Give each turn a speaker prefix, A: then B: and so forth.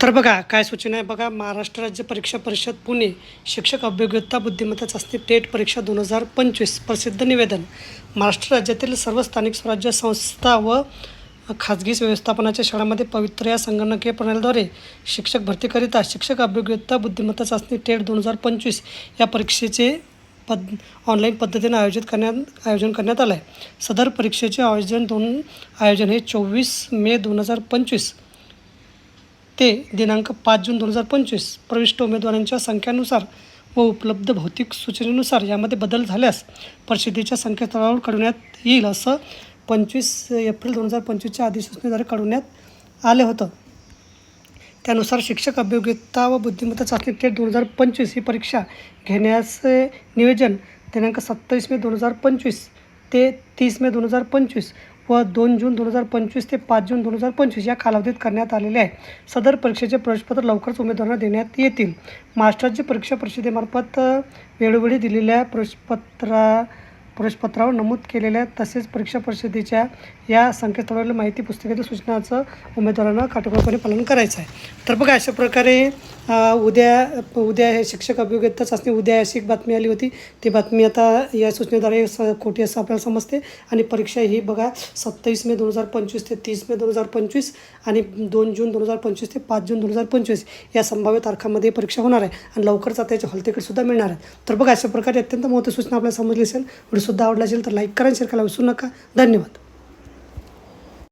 A: तर बघा काय सूचना आहे? बघा महाराष्ट्र राज्य परीक्षा परिषद पुणे शिक्षक अभियोग्यता बुद्धिमत्ता चाचणी टेट परीक्षा दोन हजार पंचवीस प्रसिद्ध निवेदन. महाराष्ट्र राज्यातील सर्व स्थानिक स्वराज्य संस्था व खाजगी व्यवस्थापनाच्या शाळांमध्ये पवित्र या संगणकीय प्रणालीद्वारे शिक्षक भरतीकरिता शिक्षक अभियोग्यता बुद्धिमत्ता चाचणी टेट दोन हजार पंचवीस या परीक्षेचे पद ऑनलाईन पद्धतीने आयोजित करण्यात आयोजन करण्यात आलं आहे सदर परीक्षेचे आयोजन दोन आयोजन हे चोवीस मे दोन हजार पंचवीस ते दिनांक पाच जून दोन हजार पंचवीस प्रविष्ट उमेदवारांच्या संख्यानुसार व उपलब्ध भौतिक सूचनेनुसार यामध्ये बदल झाल्यास परिषदेच्या संकेतस्थळावर कळवण्यात येईल असं पंचवीस एप्रिल दोन हजार पंचवीसच्या अधिसूचनेद्वारे कळवण्यात आले होतं. त्यानुसार शिक्षक अभियोग्यता व बुद्धिमत्ता चाचणी टेट दोन हजार पंचवीस ही परीक्षा घेण्याचे नियोजन दिनांक सत्तावीस मे दोन हजार पंचवीस ते तीस मे दोन हजार पंचवीस व दोन जून दोन हजार पंचवीस ते पाच जून दोन हजार पंचवीस या कालावधीत करण्यात आलेले आहे. सदर परीक्षेचे प्रवेशपत्र लवकरच उमेदवारांना देण्यात येतील. मास्टरची परीक्षा परिषदेमार्फत वेळोवेळी दिलेल्या प्रवेशपत्रा प्रवेशपत्रावर नमूद केलेल्या तसेच परीक्षा परिषदेच्या या संकेतस्थळावरील माहिती पुस्तिकेतील सूचनाचं उमेदवारांना काटेकोरपणे पालन करायचं आहे. तर बघा अशा प्रकारे उद्या उद्या हे शिक्षक अभियोग्यता चाचणी उद्या अशी एक बातमी आली होती. ती बातमी आता या सूचनेद्वारे स खोटी असं आपल्याला समजते. आणि परीक्षा ही बघा सत्तावीस मे दोन हजार पंचवीस ते तीस मे दोन हजार पंचवीस आणि दोन जून दोन हजार पंचवीस ते पाच जून दोन हजार पंचवीस या संभाव्य तारखांमध्ये परीक्षा होणार आहे. आणि लवकरच आता त्याचे हॉल तिकीटसुद्धा मिळणार आहे. तर बघा अशा प्रकारे अत्यंत महत्त्वाची सूचना आपल्याला समजली असेल. व्हिडिओसुद्धा आवडला असेल तर लाईक करा शेअर करायला विसरू नका. धन्यवाद.